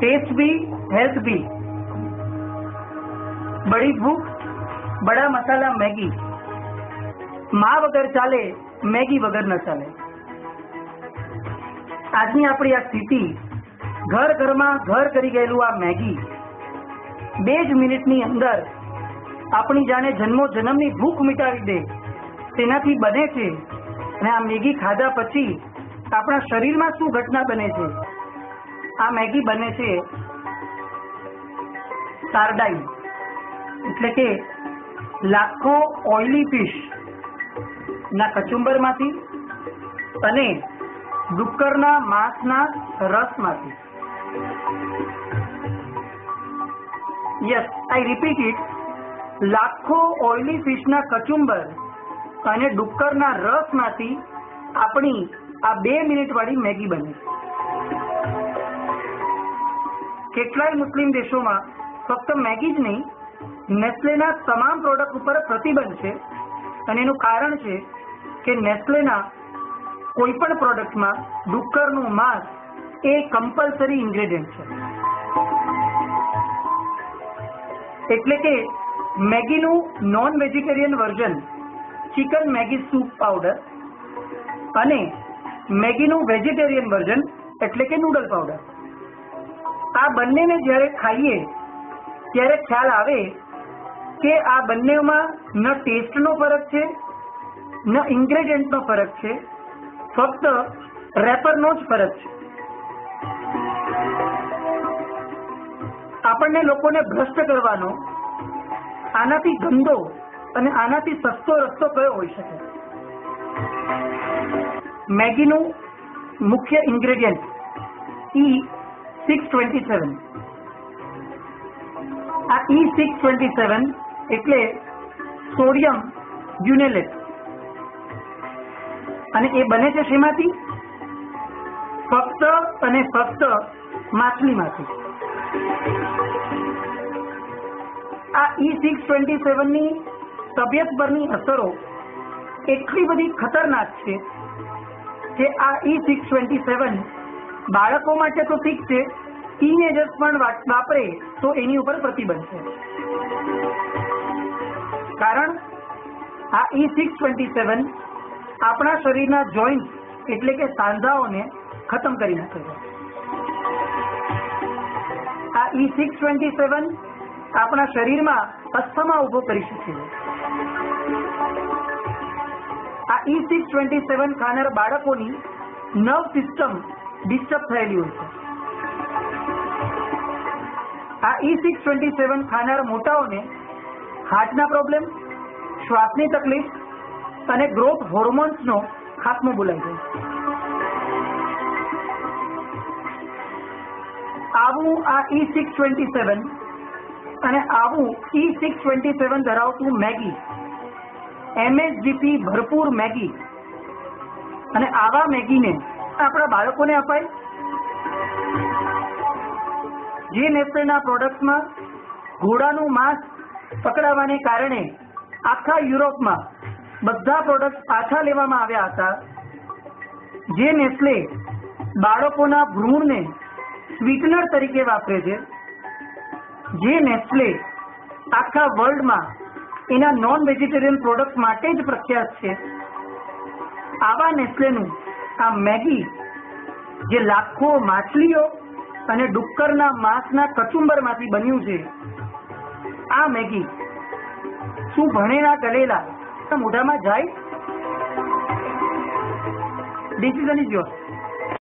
Test भी health भी बड़ी भूख बड़ा मसाला मैगी માં વગર ચાલે મેગી વગર ન ચાલે આજની આપણી આ સ્થિતિ ઘર ઘરમાં ઘર કરી ગયેલું આ મેગી બે જ મિનિટની અંદર આપણી જાણે જન્મો જન્મની ભૂખ મિટાવી દે તેનાથી બને છે અને આ મેગી ખાધા પછી આપણા શરીરમાં શું ઘટના બને છે આ મેગી બને છે સારડાઈ. એટલે કે લાખો ઓઇલી ફિશ ના કચુંબરમાંથી અને ડુક્કરના માંસના રસમાંથી. યસ આઈ રિપીટ ઇટ લાખો ઓઇલી ફિશના કચુંબર અને ડુક્કરના રસમાંથી આપણી આ બે મિનિટ વાળી મેગી બને. કેટલાય મુસ્લિમ દેશોમાં ફક્ત મેગી જ નહીં, નેસ્લેના તમામ પ્રોડક્ટ ઉપર પ્રતિબંધ છે. અને એનું કારણ છે કે નેસ્લેના કોઈ પણ પ્રોડક્ટમાં ડુક્કરનું માંસ એ કમ્પલસરી ઇન્ગ્રેડિયન્ટ છે. એટલે કે મેગીનું non vegetarian version chicken Maggi soup powder અને મેગીનું વેજીટેરિયન વર્ઝન એટલે કે નૂડલ પાવડર આ બંનેને જ્યારે ખાઈએ, ત્યારે ખ્યાલ આવે કે આ બંનેમાં ન ટેસ્ટનો ફરક છે, ન ઇન્ગ્રેડિયન્ટનો ફરક છે, ફક્ત રેપરનો જ ફરક છે. આપણને લોકોને ભ્રષ્ટ કરવાનો આનાથી ગંદો અને આનાથી સસ્તો રસ્તો કયો હોઈ શકે? મેગીનું મુખ્ય ઇન્ગ્રેડિયન્ટ ઈ સેવન આ ઈ સિક્સ ટ્વેન્ટી સેવન એટલે સોડિયમ યુનેલેટ. અને એ બને છે શેમાંથી? ફક્ત અને ફક્ત માછલીમાંથી. આ ઈ સિક્સ ટ્વેન્ટી સેવનની તબિયત પરની અસરો એટલી બધી ખતરનાક છે કે આ ઈ સિક્સ ટ્વેન્ટી સેવન બાળકો માટે તો ઠીક છે. ટીનેજર્સ પણ વાપરે તો એની ઉપર પ્રતિબંધ છે. કારણ આ ઈ સિક્સ ટ્વેન્ટી સેવન આપણા શરીરના જોઈન્ટ એટલે કે સાંધાઓને ખતમ કરી નાખે છે. આ ઈ સિક્સ ટ્વેન્ટી સેવન આપણા શરીરમાં અસ્થમા ઊભો કરી શકે આ ઈ સિક્સ ટ્વેન્ટી સેવન ખાનાર બાળકોની નર્વ સિસ્ટમ ડિસ્ટર્બ થયેલી હોય છે. આ ઈ સિક્સ ટ્વેન્ટી સેવન ખાનાર મોટાઓને હાર્ટના પ્રોબ્લેમ શ્વાસની તકલીફ અને ગ્રોથ હોર્મોન્સનો ખાત્મો બોલાય છે. આવું આ ઈ સિક્સ ટ્વેન્ટી સેવન અને આવું ઈ સિક્સ ટ્વેન્ટી સેવન ધરાવતું મેગી એમએસજીપી ભરપૂર મેગી અને આવા મેગીને આપણા બાળકોને અપાય? જે નેસ્લેના પ્રોડક્ટમાં ઘોડાનું માંસ પકડાવાને કારણે આખા યુરોપમાં બધા પ્રોડક્ટ પાછા લેવામાં આવ્યા હતા, જે નેસ્લે બાળકોના ભ્રૂણને સ્વીટનર તરીકે વાપરે છે, જે નેસ્લે આખા વર્લ્ડમાં એના નોન વેજીટેરિયન પ્રોડક્ટ માટે જ પ્રખ્યાત છે. આવા નેસ્લેનું આ મેગી જે લાખો માછલીઓ અને ડુક્કરના માંસના કચુંબરમાંથી બન્યું છે, આ મેગી શું ભણેલા ગલેલા? મોઢામાં જાય? Decision is your